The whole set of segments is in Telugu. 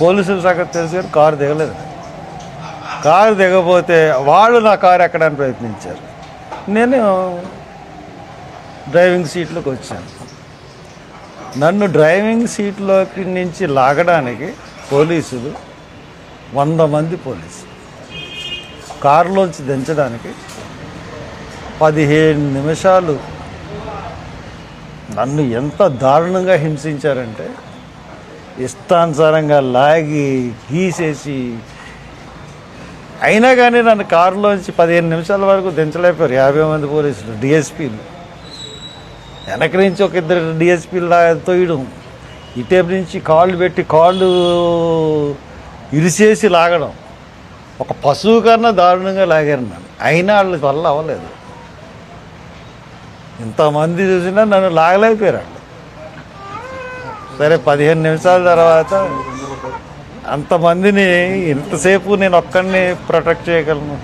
పోలీసుల సంగతి తెలుసు కానీ కారు దిగలేదు. కారు దిగపోతే వాళ్ళు నా కారు ఎక్కడానికి ప్రయత్నించారు. నేను డ్రైవింగ్ సీట్లోకి వచ్చాను. నన్ను డ్రైవింగ్ సీట్లోకి నుంచి లాగడానికి పోలీసులు వంద మంది పోలీసులు కారులోంచి దించడానికి పదిహేను నిమిషాలు నన్ను ఎంత దారుణంగా హింసించారంటే ఇష్టానుసారంగా లాగి గీసేసి అయినా కానీ నన్ను కారులోంచి పదిహేను నిమిషాల వరకు దించలేకపోయారు. యాభై మంది పోలీసులు డిఎస్పీలు. వెనక నుంచి ఒక ఇద్దరు డిఎస్పీలు తోయడం. ఇటేపు నుంచి కాళ్ళు పెట్టి కాళ్ళు ఇరిసేసి లాగడం. ఒక పశువు కన్నా దారుణంగా లాగారు నన్ను. అయినా వాళ్ళ వల్ల అవ్వలేదు. ఇంతమంది చూసినా నన్ను లాగలేకపోయారు. సరే పదిహేను నిమిషాల తర్వాత అంతమందిని ఇంతసేపు నేను ఒక్కడిని ప్రొటెక్ట్ చేయగలను.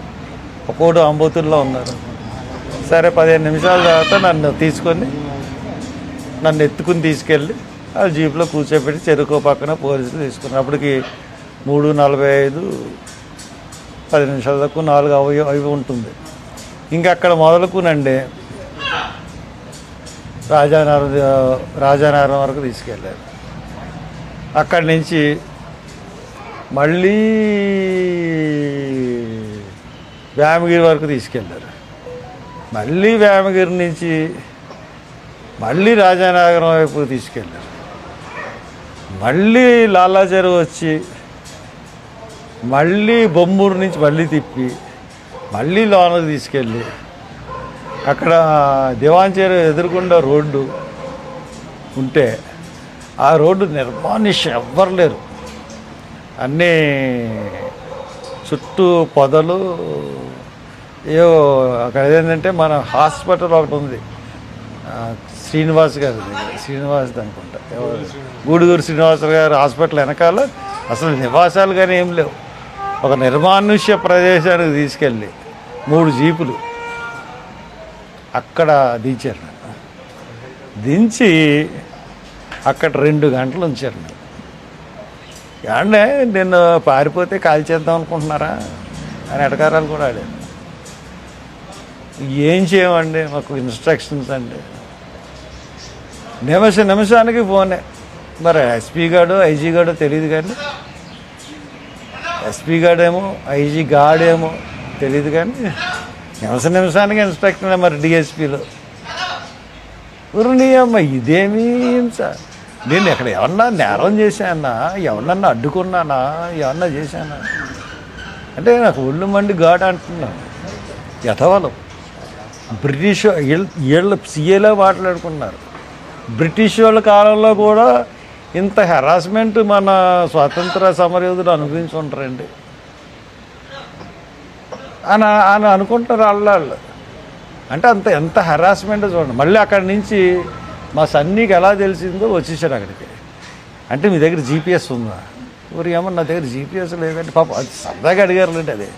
ఒక్కోడు అంబోతుల్లో ఉన్నారు. సరే పదిహేను నిమిషాల తర్వాత నన్ను తీసుకొని నన్ను ఎత్తుకుని తీసుకెళ్ళి ఆ జీప్లో కూర్చోబెట్టి చెరుకు పక్కన పోలీసులు తీసుకున్నారు. అప్పటికి మూడు నలభై ఐదు పది నిమిషాల తక్కువ నాలుగు అవి అవి ఉంటుంది. ఇంకా అక్కడ మొదలుకునండి. రాజానగరం రాజానగరం వరకు తీసుకెళ్ళారు. అక్కడి నుంచి మళ్ళీ వేమగిరి వరకు తీసుకెళ్ళారు మళ్ళీ వేమగిరి నుంచి మళ్ళీ రాజానగరం వైపు తీసుకెళ్ళారు మళ్ళీ లాలాజరు వచ్చి మళ్ళీ బొమ్మూరు నుంచి మళ్ళీ తిప్పి మళ్ళీ లోనకు తీసుకెళ్ళి అక్కడ దివాంచేరు ఎదురుకుండా రోడ్డు ఉంటే ఆ రోడ్డు నిర్మానుష్యం ఎవ్వరు లేరు. అన్నీ చుట్టూ పొదలు ఏవో అక్కడ ఏంటంటే మన హాస్పిటల్ ఒకటి ఉంది. శ్రీనివాస్ గారు శ్రీనివాస్ అనుకుంటా. ఎవరు గూడుగూరు శ్రీనివాస గారు హాస్పిటల్ వెనకాల అసలు నివాసాలు కానీ ఏం లేవు. ఒక నిర్మానుష్య ప్రదేశానికి తీసుకెళ్ళి మూడు జీపులు అక్కడ దించారు దించి అక్కడ రెండు గంటలు ఉంచారు నన్ను నిన్ను నేను పారిపోతే కాల్ చేద్దాం అనుకుంటున్నారా? అని ఎటకారాలు కూడా ఆడాను ఏం చేయమండి మాకు ఇన్స్ట్రక్షన్స్ అండి. నిమిష నిమిషానికి ఫోనే. మరి ఎస్పీ గాడు ఐజీ గాడో తెలియదు కానీ ఎస్పీ గాడేమో ఐజీ గాడేమో తెలియదు కానీ నిమిష నిమిషానికి ఇన్స్ట్రక్షన్ మరి డిఎస్పీలో. అమ్మ ఇదేమీ సార్ నేను ఇక్కడ ఎవరన్నా నేరం చేశానా? ఎవరన్నా అడ్డుకున్నానా? ఎవరన్నా చేశానా? అంటే నాకు ఒళ్ళు మండి గాడ్ అంటున్నాను. యథవలం. బ్రిటిష్ వీళ్ళ- సీఏలో మాట్లాడుకున్నారు. బ్రిటిష్ వాళ్ళ కాలంలో కూడా ఇంత హెరాస్మెంట్ మన స్వాతంత్ర సమరయోధులు అనుభవించి ఉంటారండి అని అని అనుకుంటారు వాళ్ళు అంటే అంత ఎంత హెరాస్మెంట్ చూడండి. మళ్ళీ అక్కడి నుంచి మా సన్నీకి ఎలా తెలిసిందో వచ్చేసాడు అక్కడికి. అంటే మీ దగ్గర జీపీఎస్ ఉందా? ఊరి ఏమన్నా నా దగ్గర జీపీఎస్ లేదంటే పాప అది సరదాగా అడిగారు అది.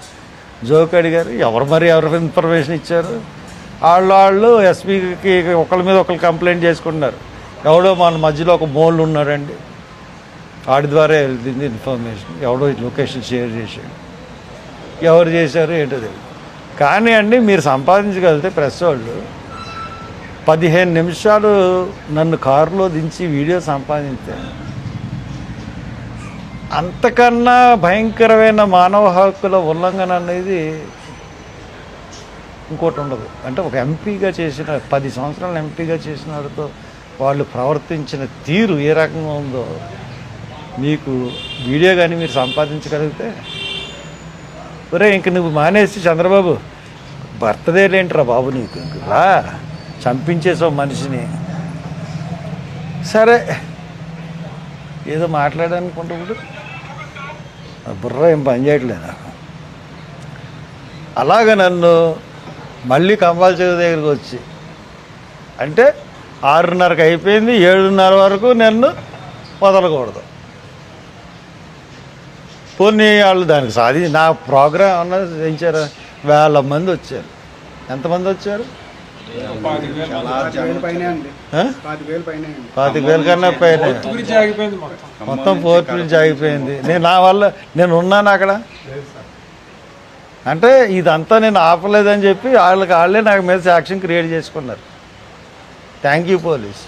జోక్ అడిగారు. ఎవరు మరి ఎవరు ఇన్ఫర్మేషన్ ఇచ్చారు? వాళ్ళు వాళ్ళు ఎస్పీకి ఒకళ్ళ మీద ఒకళ్ళు కంప్లైంట్ చేసుకుంటున్నారు. ఎవడో మన మధ్యలో ఒక మోళ్ళు ఉన్నాడండి. వాడి ద్వారా వెళ్తుంది ఇన్ఫర్మేషన్ ఎవడో లొకేషన్ షేర్ చేశాడు. ఎవరు చేశారు ఏంటో తెలియదు కానీ అండి మీరు సంపాదించగలిగితే ప్రెస్ వాళ్ళు పదిహేను నిమిషాలు నన్ను కారులో దించి వీడియో సంపాదించాను అంతకన్నా భయంకరమైన మానవ హక్కుల ఉల్లంఘన అనేది ఇంకోటి ఉండదు. అంటే ఒక ఎంపీగా చేసిన పది సంవత్సరాలు ఎంపీగా చేసిన వాడితో వాళ్ళు ప్రవర్తించిన తీరు ఏ రకంగా ఉందో మీకు వీడియో కానీ మీరు సంపాదించగలిగితే ఒరే ఇంక నువ్వు మానేసి చంద్రబాబు బర్త్డే లేంట్రా బాబు నీకు? ఇంక రా చంపించేసావు మనిషిని. సరే ఏదో మాట్లాడాలనుకుంటున్నాడు బుర్ర ఏం పని చేయట్లేదు నాకు. అలాగ నన్ను మళ్ళీ కంపల్సరీ దగ్గరికి వచ్చి అంటే ఆరున్నరకు అయిపోయింది ఏడున్నర వరకు నన్ను వదలకూడదు. పోనీ వాళ్ళు దానికి సాధి నా ప్రోగ్రామ్ అన్నది చేయించారా. వేల మంది వచ్చారు. ఎంతమంది వచ్చారు? పాతిక వేలు కన్నా పైన. మొత్తం. మొత్తం ఫోర్త్ నుంచి ఆగిపోయింది నేను నా వల్ల నేను ఉన్నాను అక్కడ. అంటే ఇదంతా నేను ఆపలేదని చెప్పి వాళ్ళకి వాళ్ళే నాకు మీద సాక్ష్యం క్రియేట్ చేసుకున్నారు. Thank you police.